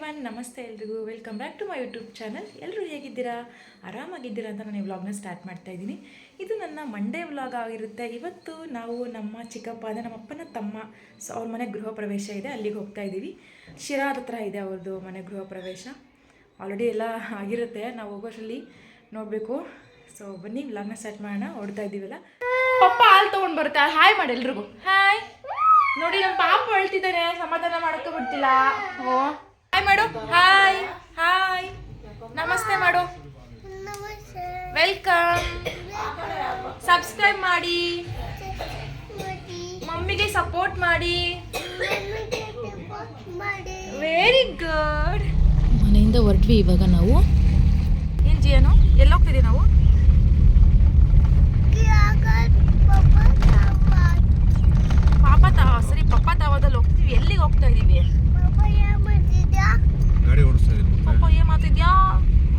Everyone ನಮಸ್ತೆ ಎಲ್ರಿಗೂ. Welcome back to my YouTube channel ಎಲ್ಲರೂ ಹೇಗಿದ್ದೀರಾ? ಆರಾಮಾಗಿದ್ದೀರಾ ಅಂತ ನಾನು ಈ ವ್ಲಾಗ್ನ ಸ್ಟಾರ್ಟ್ ಮಾಡ್ತಾ ಇದ್ದೀನಿ. ಇದು ನನ್ನ ಮಂಡೇ ವ್ಲಾಗ್ ಆಗಿರುತ್ತೆ. ಇವತ್ತು ನಾವು ನಮ್ಮ ಚಿಕ್ಕಪ್ಪ ಅಂದರೆ ನಮ್ಮ ಅಪ್ಪನ ತಮ್ಮ ಸೊ ಅವ್ರ ಮನೆ ಗೃಹ ಪ್ರವೇಶ ಇದೆ. ಅಲ್ಲಿಗೆ ಹೋಗ್ತಾ ಇದ್ದೀವಿ. ಶಿರಾದ ಹತ್ರ ಇದೆ ಅವ್ರದ್ದು ಮನೆ ಗೃಹ ಪ್ರವೇಶ. ಆಲ್ರೆಡಿ ಎಲ್ಲ ಆಗಿರುತ್ತೆ. ನಾವು ಹೋಗೋಷ್ಟರಲ್ಲಿ ನೋಡಬೇಕು. ಸೊ ಬನ್ನಿ ವ್ಲಾಗ್ನ ಸ್ಟಾರ್ಟ್ ಮಾಡೋಣ. ಹೊಡ್ತಾ ಇದ್ದೀವಲ್ಲ? ಪಪ್ಪ ಹಾಲು ತೊಗೊಂಡು ಬರುತ್ತೆ ಹಾಯ್ ಮಾಡಿ ಎಲ್ರಿಗೂ. ಹಾಯ್ ನೋಡಿ ನಮ್ಮ ಪಾಪ ಹೇಳ್ತಿದ್ದಾನೆ ಸಮಾಧಾನ ಮಾಡೋಕ್ಕೂ ಬಿಡ್ತಿಲ್ಲ ಓ. ಹಾಯ್ ಮಾಡು ಹಾಯ್ ಹಾಯ್ ನಮಸ್ತೆ. ಮಾಡು. ವೆಲ್ಕಮ್ ಸಬ್ಸ್ಕ್ರೈಬ್ ಮಾಡಿ. ಮಮ್ಮಿಗೆ ಸಪೋರ್ಟ್ ಮಾಡಿ. ವೆರಿ ಗುಡ್ ಮನೆಯಿಂದ ಹೊರಟ್ವಿ ಇವಾಗ ನಾವು. ಏನ್ ಜಿಯನು? ಎಲ್ಲಿ ಹೋಗ್ತಿದ್ದೀವಿ ನಾವು ಪಾಪ ತಾವ ಸರಿ ಪಪ್ಪ ತಾವದಲ್ಲಿ ಹೋಗ್ತೀವಿ. ಎಲ್ಲಿಗೆ ಹೋಗ್ತಾ ಗಾಡಿ ಓಡಿಸ್ತಾ ಇದ್ದೀನಿ. ಪಪ್ಪ ಏನ್ ಮಾತಿದ್ಯಾ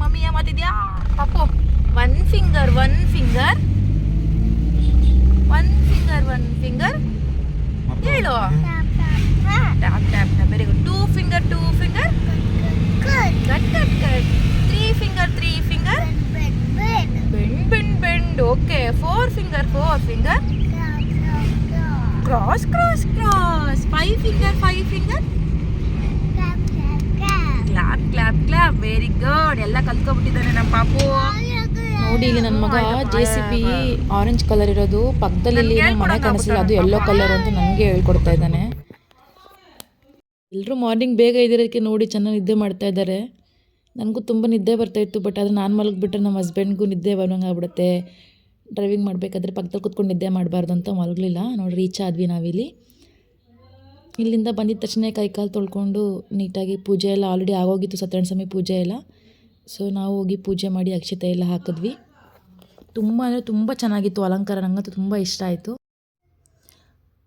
ಮಮ್ಮಿ ಏನ್ ಮಾತಿದ್ಯಾ Pappu one finger one finger one finger one finger ಹೇಳು. Tap tap tap very good two finger two finger cut cut cut three finger three finger bend bend bend okay four finger four finger cross cross cross five finger five finger clap clap clap very good ಎಲ್ಲ ಕಲ್ತ್ಕೊಬಿಟ್ಟಿದ್ದಾನೆ ನಮ್ಮ ಪಾಪು. ನೋಡಿ ಇಲ್ಲಿ ನನ್ನ ಮಗ J C B orange colour ಇರೋದು. ಪಕ್ಕದಲ್ಲಿ ಮನೆ ಕಾಣಿಸಿಲ್ಲ ಅದು ಯೆಲ್ಲೋ ಕಲರ್ ಅಂತ ನನಗೆ ಹೇಳ್ಕೊಡ್ತಾ ಇದ್ದಾನೆ. ಎಲ್ಲರೂ ಮಾರ್ನಿಂಗ್ ಬೇಗ ಇದ್ದಿರೋದಕ್ಕೆ ನೋಡಿ ಚೆನ್ನಾಗಿ ನಿದ್ದೆ ಮಾಡ್ತಾ ಇದ್ದಾರೆ. ನನಗೂ ತುಂಬ ನಿದ್ದೆ ಬರ್ತಾ ಇತ್ತು ಬಟ್ ಆದರೆ ನಾನು ಮಲಗಿಬಿಟ್ರೆ ನಮ್ಮ ಹಸ್ಬೆಂಡ್ಗೂ ನಿದ್ದೆ ಬರೋಂಗೆ ಆಗ್ಬಿಡುತ್ತೆ ಡ್ರೈವಿಂಗ್ ಮಾಡಬೇಕಾದ್ರೆ ಪಕ್ಕದಲ್ಲಿ ಕೂತ್ಕೊಂಡು ನಿದ್ದೆ ಮಾಡಬಾರ್ದು ಅಂತ ಮಲಗಲಿಲ್ಲ. ನೋಡಿ ರೀಚ್ ಆದ್ವಿ ನಾವಿಲ್ಲಿ. ಇಲ್ಲಿಂದ ಬಂದಿದ್ದ ತಕ್ಷಣ ಕೈಕಾಲು ತೊಳ್ಕೊಂಡು ನೀಟಾಗಿ ಪೂಜೆ ಎಲ್ಲ ಆಲ್ರೆಡಿ ಆಗೋಗಿತ್ತು ಸತ್ಯನಾರಾಯಣ ಸ್ವಾಮಿ ಪೂಜೆ ಎಲ್ಲ. ಸೊ ನಾವು ಹೋಗಿ ಪೂಜೆ ಮಾಡಿ ಅಕ್ಷತೆ ಎಲ್ಲ ಹಾಕಿದ್ವಿ. ತುಂಬ ಅಂದರೆ ತುಂಬ ಚೆನ್ನಾಗಿತ್ತು ಅಲಂಕಾರ ನನಗಂತೂ ತುಂಬ ಇಷ್ಟ ಆಯಿತು.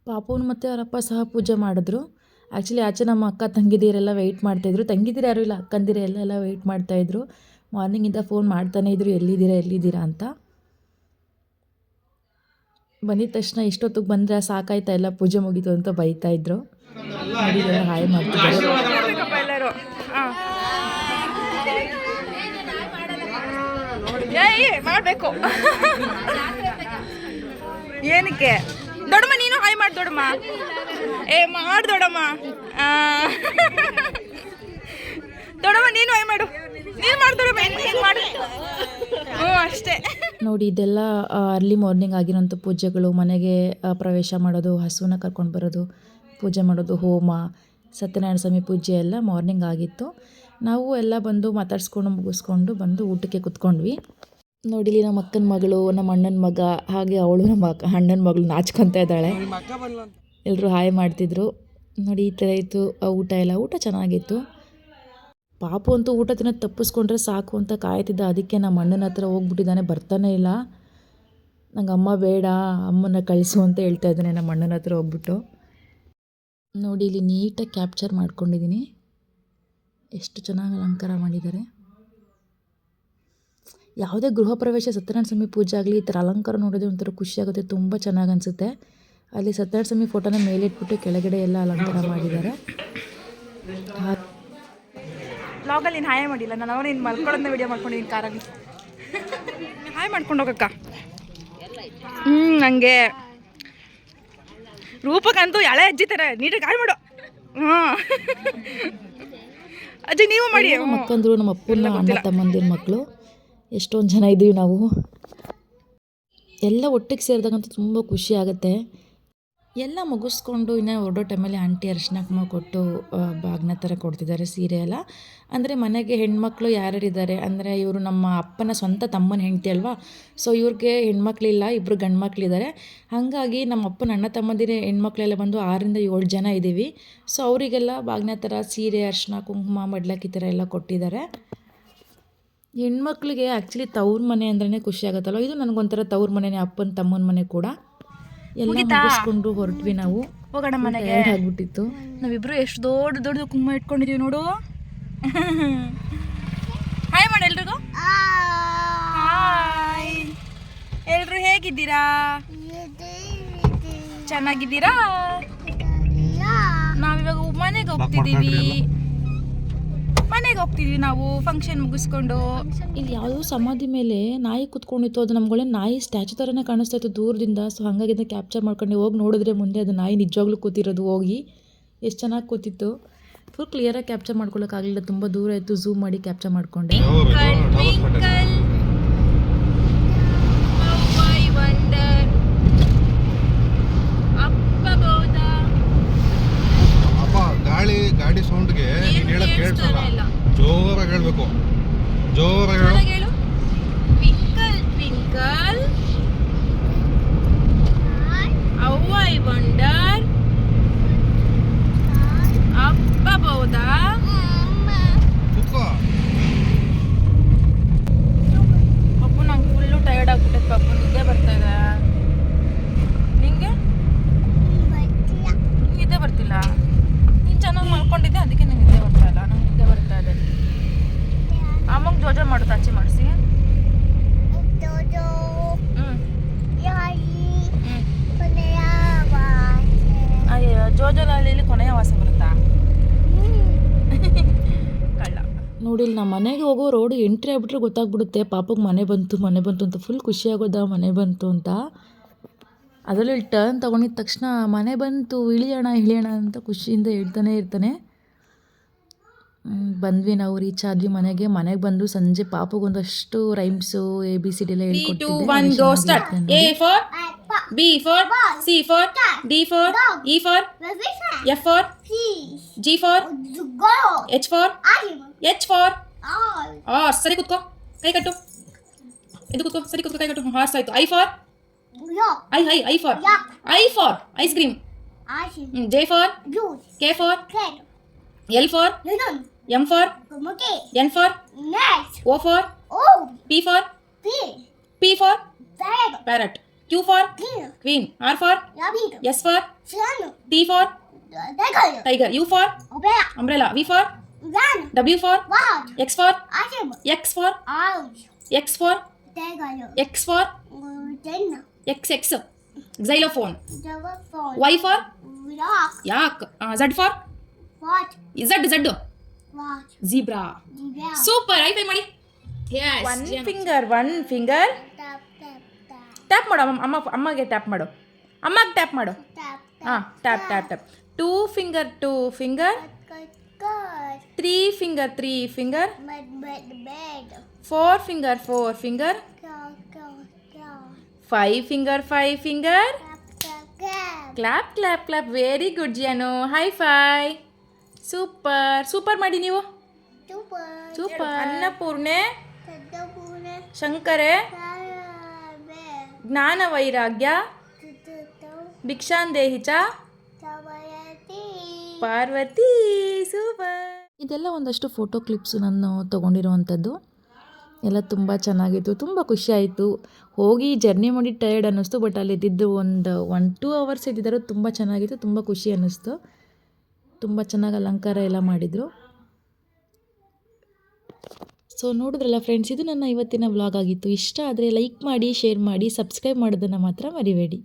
ಪಾಪುನು ಮತ್ತು ಅವರಪ್ಪ ಸಹ ಪೂಜೆ ಮಾಡಿದ್ರು. ಆ್ಯಕ್ಚುಲಿ ಆಚೆ ನಮ್ಮ ಅಕ್ಕ ತಂಗಿದೀರೆಲ್ಲ ವೆಯ್ಟ್ ಮಾಡ್ತಾಯಿದ್ರು ತಂಗಿದೀರು ಯಾರು ಇಲ್ಲ, ಅಕ್ಕಂದಿರ ಎಲ್ಲ ಎಲ್ಲ ವೆಯ್ಟ್ ಮಾಡ್ತಾಯಿದ್ರು ಮಾರ್ನಿಂಗಿಂದ ಫೋನ್ ಮಾಡ್ತಾನೆ ಇದ್ರು, ಎಲ್ಲಿದ್ದೀರಾ ಎಲ್ಲಿದ್ದೀರಾ ಅಂತ. ಬಂದಿದ ತಕ್ಷಣ ಇಷ್ಟೊತ್ತಿಗೆ ಬಂದರೆ ಸಾಕಾಯ್ತಾ ಎಲ್ಲ ಪೂಜೆ ಮುಗೀತು ಅಂತ ಬೈತಾಯಿದ್ರು ನೋಡಿ ಹಾಯ್ ಎಲ್ಲರೂ ಮಾಡಬೇಕು ಏನಕ್ಕೆ? ದೊಡಮ್ಮ ನೀನು ಹಾಯ್ ಮಾಡ್ ದೊಡ್ಡಮ್ಮ. ಏ, ಮಾಡ್ ದೊಡಮ್ಮ ದೊಡಮ್ಮ ನೀನು ಹಾಯ್ ಮಾಡು. ನೀನು ಮಾಡಿ ದೊಡಮ್ಮ ಹೆಂಗ್ ಮಾಡು? ಹ್ಞೂ, ಅಷ್ಟೇ. ನೋಡಿ, ಇದೆಲ್ಲ ಅರ್ಲಿ ಮಾರ್ನಿಂಗ್ ಆಗಿರೋಂಥ ಪೂಜೆಗಳು ಮನೆಗೆ ಪ್ರವೇಶ ಮಾಡೋದು, ಹಸುವನ್ನ ಕರ್ಕೊಂಡು ಬರೋದು ಪೂಜೆ ಮಾಡೋದು ಹೋಮ, ಸತ್ಯನಾರಾಯಣ ಸ್ವಾಮಿ ಪೂಜೆ ಎಲ್ಲ ಮಾರ್ನಿಂಗ್ ಆಗಿತ್ತು. ನಾವು ಎಲ್ಲ ಬಂದು ಮಾತಾಡ್ಸ್ಕೊಂಡು ಮುಗಿಸ್ಕೊಂಡು ಬಂದು ಊಟಕ್ಕೆ ಕುತ್ಕೊಂಡ್ವಿ. ನೋಡಿ ಇಲ್ಲಿ ನಮ್ಮ ಅಕ್ಕನ ಮಗಳು, ನಮ್ಮ ಅಣ್ಣನ ಮಗ, ಹಾಗೆ ಅವಳು ನಮ್ಮ ಅಕ್ಕ, ಅಣ್ಣನ ಮಗಳು ನಾಚ್ಕೊತಾ ಇದ್ದಾಳೆ. ಎಲ್ಲರೂ ಹಾಯ್ ಮಾಡ್ತಿದ್ರು. ನೋಡಿ ಈ ಥರ ಇತ್ತು ಆ ಊಟ ಎಲ್ಲ. ಊಟ ಚೆನ್ನಾಗಿತ್ತು. ಪಾಪು ಅಂತೂ ಊಟ ತಿನ್ನೋದು ತಪ್ಪಿಸ್ಕೊಂಡ್ರೆ ಸಾಕು ಅಂತ ಕಾಯ್ತಿದ್ದ. ಅದಕ್ಕೆ ನಮ್ಮ ಅಣ್ಣನ ಹತ್ರ ಹೋಗ್ಬಿಟ್ಟಿದ್ದಾನೆ, ಬರ್ತಾನೆ ಇಲ್ಲ. ನಂಗೆ ಅಮ್ಮ ಬೇಡ ಅಮ್ಮನ ಕಳಿಸು ಅಂತ ಹೇಳ್ತಾ ಇದ್ದಾನೆ ನಮ್ಮ ಅಣ್ಣನ ಹತ್ರ ಹೋಗ್ಬಿಟ್ಟು. ನೋಡಿ, ಇಲ್ಲಿ ನೀಟಾಗಿ ಕ್ಯಾಪ್ಚರ್ ಮಾಡ್ಕೊಂಡಿದ್ದೀನಿ. ಎಷ್ಟು ಚೆನ್ನಾಗಿ ಅಲಂಕಾರ ಮಾಡಿದ್ದಾರೆ. ಯಾವುದೇ ಗೃಹ ಪ್ರವೇಶ ಸತ್ಯನಾರಾಯಣ ಸ್ವಾಮಿ ಪೂಜೆ ಆಗಲಿ, ಈ ಥರ ಅಲಂಕಾರ ನೋಡೋದೇ ಒಂಥರ ಖುಷಿಯಾಗುತ್ತೆ ತುಂಬ ಚೆನ್ನಾಗಿ ಅನಿಸುತ್ತೆ. ಅಲ್ಲಿ ಸತ್ಯನಾರಾಯಣ ಸ್ವಾಮಿ ಫೋಟೋನ ಮೇಲಿಟ್ಬಿಟ್ಟು ಕೆಳಗಡೆ ಎಲ್ಲ ಅಲಂಕಾರ ಮಾಡಿದ್ದಾರೆ. ಬ್ಲಾಗಲ್ಲಿ ಲಾಗಲ್ಲಿ ನೀನು ಹಾಯ್ ಮಾಡಿಲ್ಲ, ನಾನು ನೀನು ಮಲ್ಕೊಳ್ಳೋದನ್ನ ವಿಡಿಯೋ ಮಾಡ್ಕೊಂಡಿದ್ದೀನಿ ಕಾರಲ್ಲಿ. ಹಾಯ್ ಮಾಡ್ಕೊಂಡು ಹೋಗಕ್ಕ. ಹ್ಞೂ ಹಂಗೆ ರೂಪಕ್ಕಂತೂ ಎಳೆ ಅಜ್ಜಿ ಥರ ನೀಟಾಗಿ ಹಾಯ್ ಮಾಡು. ಹ್ಞೂ ಅಜ್ಜಿ ನೀವು ಮಾಡಿ. ಮಕ್ಕಂದ್ರು ನಮ್ಮ ಅಪ್ಪನ ಅಣ್ಣ ತಮ್ಮಂದಿರ ಮಕ್ಕಳು ಎಷ್ಟೊಂದು ಜನ ಇದ್ದೀವಿ ನಾವು. ಎಲ್ಲ ಒಟ್ಟಿಗೆ ಸೇರಿದಾಗಂತೂ ತುಂಬ ಖುಷಿ ಆಗುತ್ತೆ. ಎಲ್ಲ ಮುಗಿಸ್ಕೊಂಡು ಇನ್ನು ಹೊರಡೋ ಟೈಮಲ್ಲಿ ಆಂಟಿ ಅರಿಶಿನ ಕುಮ ಕೊಟ್ಟು ಬಾಗ್ನ ಥರ ಕೊಡ್ತಿದ್ದಾರೆ ಸೀರೆ ಎಲ್ಲ. ಅಂದರೆ ಮನೆಗೆ ಹೆಣ್ಮಕ್ಳು ಯಾರ್ಯಾರಿದ್ದಾರೆ? ಅಂದರೆ ಇವರು ನಮ್ಮ ಅಪ್ಪನ ಸ್ವಂತ ತಮ್ಮನ ಹೆಂಡತಿ ಅಲ್ವಾ? ಸೊ ಇವ್ರಿಗೆ ಹೆಣ್ಮಕ್ಳಿಲ್ಲ ಇಬ್ಬರು ಗಂಡು ಮಕ್ಕಳಿದ್ದಾರೆ ಹಾಗಾಗಿ ನಮ್ಮ ಅಪ್ಪನ ಅಣ್ಣ ತಮ್ಮಂದಿರ ಹೆಣ್ಮಕ್ಳೆಲ್ಲ ಬಂದು ಆರರಿಂದ ಏಳು ಜನ ಇದ್ದೀವಿ. ಸೊ ಅವರಿಗೆಲ್ಲ ಬಾಗ್ನ ಥರ ಸೀರೆ, ಅರಿಶಿನ, ಕುಂಕುಮ, ಮಡ್ಲಕ್ಕಿ ಥರ ಎಲ್ಲ ಕೊಟ್ಟಿದ್ದಾರೆ. ಹೆಣ್ಮಕ್ಳಿಗೆ ಆ್ಯಕ್ಚುಲಿ ತವ್ರ ಮನೆ ಅಂದ್ರೇ ಖುಷಿ ಆಗುತ್ತಲ್ಲ ಇದು ನನಗೊಂಥರ ತವ್ರ ಮನೆನೇ, ಅಪ್ಪನ ತಮ್ಮನ ಮನೆ ಕೂಡ. ಎಲ್ಲ ಮುಗಿಸ್ಕೊಂಡು ಹೊರಟ್ವಿ ನಾವು. ಹೋಗೋಣ ಮನೆಗೆ. ಆಗ್ಬಿಟ್ಟಿತ್ತು. ನಾವಿಬ್ರು ಎಷ್ಟು ದೊಡ್ಡ ದೊಡ್ಡ ಕುಂಕುಮ ಇಟ್ಕೊಂಡಿದೀವಿ ನೋಡು. ಹಾಯ್ ಮಾಡಿ ಎಲ್ರಿಗೂ? ಹಾಯ್ ಎಲ್ರು ಹೇಗಿದ್ದೀರಾ? ಚೆನ್ನಾಗಿದ್ದೀರಾ? ನಾವಿವಾಗ ಮನೆಗೆ ಹೋಗ್ತಿದ್ದೀವಿ ಮನೆಗೆ ಹೋಗ್ತಿದ್ವಿ ನಾವು ಫಂಕ್ಷನ್ ಮುಗಿಸ್ಕೊಂಡು. ಇಲ್ಲಿ ಯಾವುದೋ ಸಮಾಧಿ ಮೇಲೆ ನಾಯಿ ಕುತ್ಕೊಂಡಿತ್ತು ಅದು ನಮ್ಗೊಳ್ಳೆ ನಾಯಿ ಸ್ಟ್ಯಾಚು ಥರನೇ ಕಾಣಿಸ್ತಾ ಇತ್ತು ದೂರದಿಂದ. ಸೊ ಹಾಗಾಗಿ ಅದನ್ನ ಕ್ಯಾಪ್ಚರ್ ಮಾಡ್ಕೊಂಡು ಹೋಗಿ ನೋಡಿದ್ರೆ ಮುಂದೆ ಅದು ನಾಯಿ ನಿಜವಾಗ್ಲೂ ಕೂತಿರೋದು ಹೋಗಿ. ಎಷ್ಟು ಚೆನ್ನಾಗಿ ಕೂತಿತ್ತು. ಫುಲ್ ಕ್ಲಿಯರಾಗಿ ಕ್ಯಾಪ್ಚರ್ ಮಾಡ್ಕೊಳ್ಳೋಕ್ಕಾಗಲಿಲ್ಲ ತುಂಬ ದೂರ ಇತ್ತು ಝೂಮ್ ಮಾಡಿ ಕ್ಯಾಪ್ಚರ್ ಮಾಡಿಕೊಂಡೆ ಅಪ್ಪ ಗಾಳಿ ಗಾಡಿ ಸೌಂಡ್ಗೆ ನೀನ್ ಹೇಳಕ್ ಕೇಳಿಸಲ್ಲ ಜೋರಾಗಿ ಹೇಳ್ಬೇಕು ಜೋರಾಗಿ ಹೇಳು ಹೇಳು ಟ್ವಿಂಕಲ್ ಟ್ವಿಂಕಲ್ ಅವ್ವ ಐ ವಂಡರ್ ಅಪ್ಪಬಹುದಾ ಕುತ್ಕೋ ಪಪ್ಪು ನಂಗೆ ಫುಲ್ಲು ಟಯರ್ಡ್ ಆಗ್ಬಿಟ್ಟೈತೆ ಪಪ್ಪು ನಿದ್ದೆ ಬರ್ತಾ ಇದೆ ನಿಂಗೆ ನಿದ್ದೆ ಬರ್ತಿಲ್ಲ ನೀನು ಚೆನ್ನಾಗಿ ಮಲ್ಕೊಂಡಿದ್ದೆ ಅದಕ್ಕೆ ನಿಂಗೆ ನಿದ್ದೆ ಬರ್ತಾ ಇಲ್ಲ ನಂಗೆ ನಿದ್ದೆ ಬರ್ತಾ ಇದೆ ಅಮ್ಮಂಗೆ ಜೋಜೋ ಮಾಡು ತಾಚಿ ಮಾಡಿಸಿ ಹ್ಞೂ ಹ್ಞೂ ಅಯ್ಯೋ ಜೋಜೋ ಲಾಲಿಲಿ ಕೊನೆಯ ವಾಸ ಬರುತ್ತಾ ಕಳ್ಳ ನೋಡಿ ಇಲ್ಲಿ ನಮ್ಮ ಮನೆಗೆ ಹೋಗೋ ರೋಡ್ ಎಂಟ್ರಿ ಆಗ್ಬಿಟ್ರೆ ಗೊತ್ತಾಗ್ಬಿಡುತ್ತೆ. ಪಾಪಗೆ ಮನೆ ಬಂತು ಮನೆ ಬಂತು ಅಂತ ಫುಲ್ ಖುಷಿ ಆಗೋದ ಮನೆ ಬಂತು ಅಂತ. ಅದರಲ್ಲಿ ಇಲ್ಲಿ ಟರ್ನ್ ತೊಗೊಂಡಿದ ತಕ್ಷಣ ಮನೆ ಬಂತು ಇಳಿಯೋಣ ಇಳಿಯೋಣ ಅಂತ ಖುಷಿಯಿಂದ ಹೇಳ್ತಾನೆ ಇರ್ತಾನೆ. ಬಂದ್ವಿ ನಾವು ರೀಚ್ ಆದ್ವಿ ಮನೆಗೆ. ಮನೆಗೆ ಬಂದು ಸಂಜೆ ಪಾಪಗೊಂದಷ್ಟು rhymes A B C D ಎಲ್ಲ ಹೇಳ್ಕೊಟ್ಟು ಹೇಳ್ಕೊಟ್ಟಿದ್ದೆ. ಎಷ್ಟು ಬಿ ಫಾರ್ A ನೋಡಿ. for B for C for D for? E for F for G for? H for? H for? ಆ ಸರಿ ಕುತ್ಕೋ ಕೈ ಕಟ್ಟು ಇದು ಕುತ್ಕೋ ಸರಿ ಕುತ್ಕೋ ಕೈ ಕಟ್ಟು ಹಾರ್ಸ್ ಆಯ್ತು I for I I I for I for ice cream J for K for L for M for N for O for P for P for parrot Q for queen R for S for T for tiger U for umbrella V for W for X for X for X for X for X X xylophone. Y for yak Z for Z Z zebra super high five ಮಾಡಿ one finger one finger tap ಮಾಡು ಅಮ್ಮ ಅಮ್ಮ ಅಮ್ಮಗೆ tap ಮಾಡು. ಅಮ್ಮಗೆ tap ಮಾಡು. ಹಾಂ tap tap tap two finger two finger three finger three finger four finger four finger five finger five finger clap clap clap very good ಜಿಯಾನು high five super super ಮಾಡಿ ನೀವು. ಸೂಪರ್ ಅನ್ನಪೂರ್ಣೆ ಶಂಕರೆ ಜ್ಞಾನ ವೈರಾಗ್ಯ ಭಿಕ್ಷಾಂದೇಹಿಚ Parvati super. ಇದೆಲ್ಲ ಒಂದಷ್ಟು photo clips ನಾನು ತೊಗೊಂಡಿರೋವಂಥದ್ದು. ಎಲ್ಲ ತುಂಬ ಚೆನ್ನಾಗಿತ್ತು, ತುಂಬ ಖುಷಿ ಆಯಿತು. ಹೋಗಿ ಜರ್ನಿ ಮಾಡಿ ಟಯರ್ಡ್ ಅನ್ನಿಸ್ತು ಬಟ್ ಅಲ್ಲಿ ಇದ್ದಿದ್ದು ಒಂದು ಒನ್ ಟೂ ಅವರ್ಸ್ ಇದ್ದಿದ್ದಾರೆ ತುಂಬ ಚೆನ್ನಾಗಿತ್ತು, ತುಂಬ ಖುಷಿ ಅನ್ನಿಸ್ತು. ತುಂಬ ಚೆನ್ನಾಗಿ ಅಲಂಕಾರ ಎಲ್ಲ ಮಾಡಿದರು. ಸೊ ನೋಡಿದ್ರಲ್ಲ ಫ್ರೆಂಡ್ಸ್ ಇದು ನನ್ನ ಇವತ್ತಿನ ವ್ಲಾಗ್ ಆಗಿತ್ತು. ಇಷ್ಟ ಆದರೆ ಲೈಕ್ ಮಾಡಿ ಶೇರ್ ಮಾಡಿ ಸಬ್ಸ್ಕ್ರೈಬ್ ಮಾಡೋದನ್ನು ಮಾತ್ರ ಮರಿಬೇಡಿ.